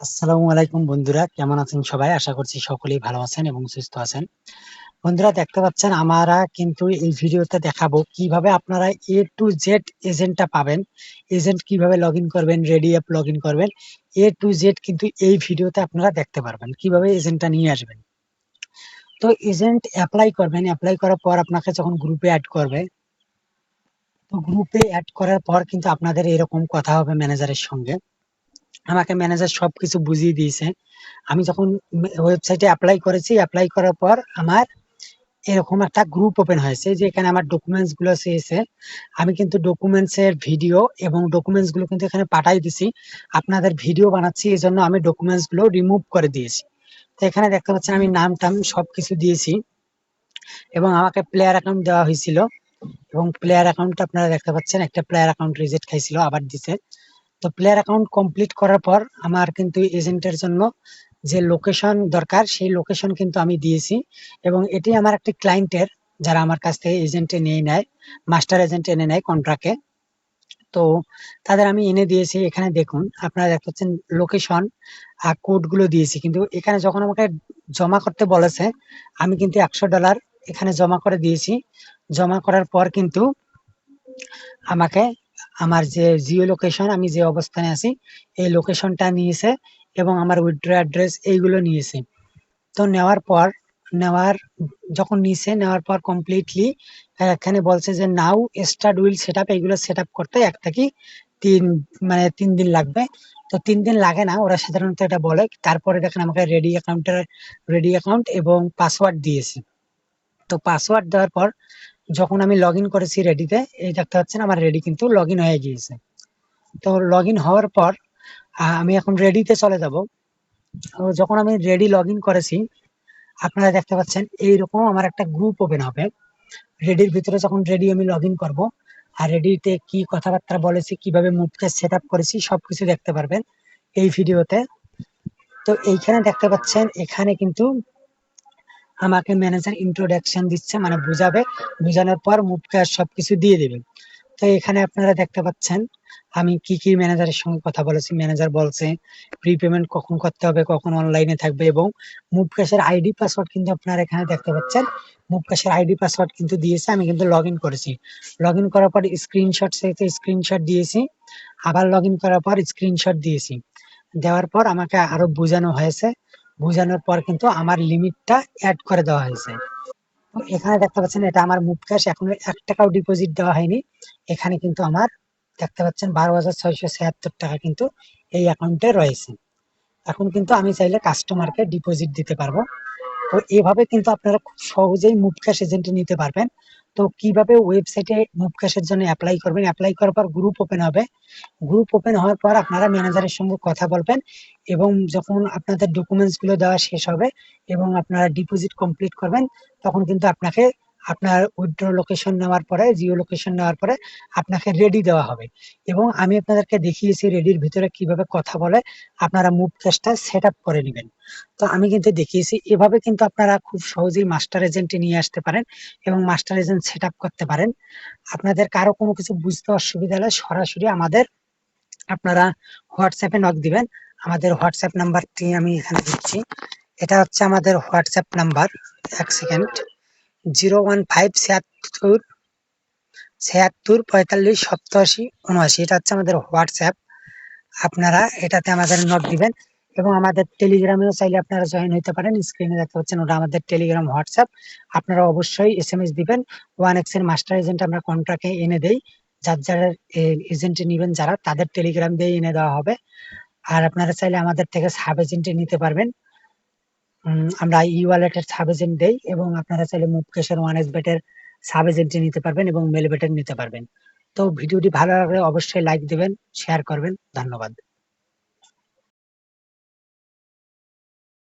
আসসালামু আলাইকুম বন্ধুরা, কেমন আছেন সবাই? আশা করছি সকলেই ভালো আছেন এবং সুস্থ আছেন। বন্ধুরা, দেখতে পাচ্ছেন আমরা কিন্তু এই ভিডিওতে দেখাবো কীভাবে আপনারা এ টু জেড এজেন্টটা পাবেন। এজেন্ট কীভাবে লগ করবেন রেডি অ্যাপ লগ করবেন। এ টু জেড কিন্তু এই ভিডিওতে আপনারা দেখতে পারবেন কীভাবে এজেন্টটা নিয়ে আসবেন। তো এজেন্ট অ্যাপ্লাই করবেন। অ্যাপ্লাই করার পর আপনাকে যখন গ্রুপে অ্যাড করবে, তো গ্রুপে অ্যাড করার পর কিন্তু আপনাদের এরকম কথা হবে ম্যানেজারের সঙ্গে। আমাকে ম্যানেজার সবকিছু বুঝিয়ে দিয়েছে। আমি যখন ওয়েবসাইটে অ্যাপ্লাই করেছি অ্যাপ্লাই করার পর আমার এরকম একটা গ্রুপ ওপেন হয়েছে, যে এখানে আমার ডকুমেন্টসগুলো চেয়েছে। আমি কিন্তু ডকুমেন্টস এর ভিডিও এবং ডকুমেন্টসগুলো কিন্তু এখানে পাঠাই দিছি। আপনাদের ভিডিও বানাচ্ছি এই জন্য আমি ডকুমেন্টসগুলো রিমুভ করে দিয়েছি। তো এখানে দেখতে পাচ্ছেন আমি নাম টাম সবকিছু দিয়েছি। এবং আমাকে প্লেয়ার অ্যাকাউন্ট দেওয়া হয়েছিল। এবং প্লেয়ার অ্যাকাউন্ট আপনারা দেখতে পাচ্ছেন, একটা প্লেয়ার অ্যাকাউন্ট রিজেক্ট খাইছিল, আবার দিছে। তো প্লেয়ার অ্যাকাউন্ট কমপ্লিট করার পর আমার কিন্তু এজেন্টের জন্য যে লোকেশন দরকার, সেই লোকেশন কিন্তু আমি দিয়েছি। এবং এটি আমার একটি ক্লায়েন্টের যারা আমার কাছ থেকে এজেন্টে নিয়ে নেয় মাস্টার এজেন্ট এনে নেয় কন্ট্রাক্টে তো তাদের আমি এনে দিয়েছি, এখানে দেখুন, আপনারা দেখতে পাচ্ছেন লোকেশন আর কোডগুলো দিয়েছি। কিন্তু এখানে যখন আমাকে জমা করতে বলেছে, আমি কিন্তু একশো ডলার এখানে জমা করে দিয়েছি। জমা করার পর কিন্তু আমাকে আমার যে জিও লোকেশন আমি যে অবস্থানে আছি, এই লোকেশনটা নিয়েছে এবং আমার উইথড্র অ্যাড্রেস এইগুলো নিয়েছে। তো নেওয়ার পর, নেওয়ার, যখন নিছে, নেওয়ার পর কমপ্লিটলি এখানে বলছে যে now start will set up এইগুলো সেট আপ করতে এক থেকে তিন মানে তিন দিন লাগবে। তো তিন দিন লাগে না, ওরা সাধারণত এটা বলে। তারপরে দেখেন আমাকে রেডি অ্যাকাউন্টের রেডি অ্যাকাউন্ট এবং পাসওয়ার্ড দিয়েছে। তো পাসওয়ার্ড দেওয়ার পর যখন আমি লগ ইন করেছি রেডিতে এই দেখতে পাচ্ছেন আমার রেডি কিন্তু লগ ইন হয়ে গিয়েছে। তো লগ ইন হওয়ার পর আমি এখন রেডিতে চলে যাব। যখন আমি রেডি লগ ইন করেছি, আপনারা দেখতে পাচ্ছেন এইরকম আমার একটা গ্রুপ ওপেন হবে। রেডির ভিতরে যখন রেডি আমি লগ ইন করব, আর রেডিতে কি কথাবার্তা বলেছি, কীভাবে মুভকে সেট আপ করেছি, সবকিছু দেখতে পারবেন এই ভিডিওতে তো এইখানে দেখতে পাচ্ছেন, এখানে কিন্তু আমাকে ম্যানেজার ইন্ট্রোডাকশন দিচ্ছে মানে বুঝাবে। বুঝানোর পর মুভ ক্যাশ সবকিছু দিয়ে দেবে। তো এখানে আপনারা দেখতে পাচ্ছেন, আমি কি কি ম্যানেজারের সঙ্গে কথা বলেছি। ম্যানেজার বলছে প্রিপেমেন্ট কখন করতে হবে, কখন অনলাইনে থাকবে এবং মুভ ক্যাশের আইডি পাসওয়ার্ড কিন্তু আপনারা এখানে দেখতে পাচ্ছেন। মুভ ক্যাশের আইডি পাসওয়ার্ড কিন্তু দিয়েছে, আমি কিন্তু লগ ইন করেছি। লগ ইন করার পর স্ক্রিনশট সেতে স্ক্রিনশট দিয়েছি। আবার লগ ইন করার পর স্ক্রিনশট দিয়েছি। দেওয়ার পর আমাকে আরও বোঝানো হয়েছে। বোঝানোর পর কিন্তু আমার লিমিটটা অ্যাড করে দেওয়া হয়েছে। এখানে দেখতে পাচ্ছেন, এটা আমার মুভ ক্যাশ এখন এক টাকাও ডিপোজিট দেওয়া হয়নি। এখানে কিন্তু আমার দেখতে পাচ্ছেন, বারো হাজার ছয়শো ছিয়াত্তর টাকা কিন্তু এই অ্যাকাউন্টে রয়েছে। এখন কিন্তু আমি চাইলে কাস্টমারকে ডিপোজিট দিতে পারব। তো এভাবে কিন্তু আপনারা খুব সহজেই মুভ ক্যাশ এজেন্টে নিতে পারবেন। তো কীভাবে ওয়েবসাইটে মুভ ক্যাশের জন্য অ্যাপ্লাই করবেন? অ্যাপ্লাই করার পর গ্রুপ ওপেন হবে। গ্রুপ ওপেন হওয়ার পর আপনারা ম্যানেজারের সঙ্গে কথা বলবেন এবং যখন আপনাদের ডকুমেন্টসগুলো দেওয়া শেষ হবে এবং আপনারা ডিপোজিট কমপ্লিট করবেন, তখন কিন্তু আপনাকে আপনার উইথড্র লোকেশন নেওয়ার পরে জিও লোকেশন নেওয়ার পরে আপনাকে রেডি দেওয়া হবে। এবং আমি আপনাদেরকে দেখিয়েছি রেডির ভিতরে কীভাবে কথা বলে আপনারা মুভ ক্যাশটা সেট আপ করে নেবেন। তো আমি কিন্তু দেখিয়েছি, এভাবে কিন্তু আপনারা খুব সহজেই মাস্টার এজেন্টে নিয়ে আসতে পারেন এবং মাস্টার এজেন্ট সেট আপ করতে পারেন। আপনাদের কারও কোনো কিছু বুঝতে অসুবিধা হলে সরাসরি আমাদের, আপনারা হোয়াটসঅ্যাপে নক দিবেন। আমাদের হোয়াটসঅ্যাপ নাম্বারটি আমি এখানে দিচ্ছি। এটা হচ্ছে আমাদের হোয়াটসঅ্যাপ নাম্বার, এক সেকেন্ড। জিরো ওয়ান ফাইভ ছিয়াত্তর ছিয়াত্তর পঁয়তাল্লিশ সপ্তাশি উনআশি। এটা হচ্ছে আমাদের হোয়াটসঅ্যাপ। আপনারা এটাতে আমাদের নোট দিবেন এবং আমাদের টেলিগ্রামেও চাইলে আপনারা জয়েন হতে পারেন। স্ক্রিনে দেখতে পাচ্ছেন ওটা আমাদের টেলিগ্রাম, হোয়াটসঅ্যাপ। আপনারা অবশ্যই এস এম এস দিবেন। ওয়ান এক্সের মাস্টার এজেন্ট আমরা কন্ট্রাক্টে এনে দেই। যার যারা এজেন্টে নেবেন যারা, তাদের টেলিগ্রাম দিয়ে এনে দেওয়া হবে। আর আপনারা চাইলে আমাদের থেকে সাব এজেন্টে নিতে পারবেন। আমরা ই ওয়ালেটের সাব এজেন্ট দেই এবং আপনারা চাইলে মুভকেশের ওয়ান এস বেটের সাব এজেন্ট নিতে পারবেন এবং মেল বেটের নিতে পারবেন। তো ভিডিওটি ভালো লাগলে অবশ্যই লাইক দেবেন শেয়ার করবেন। ধন্যবাদ।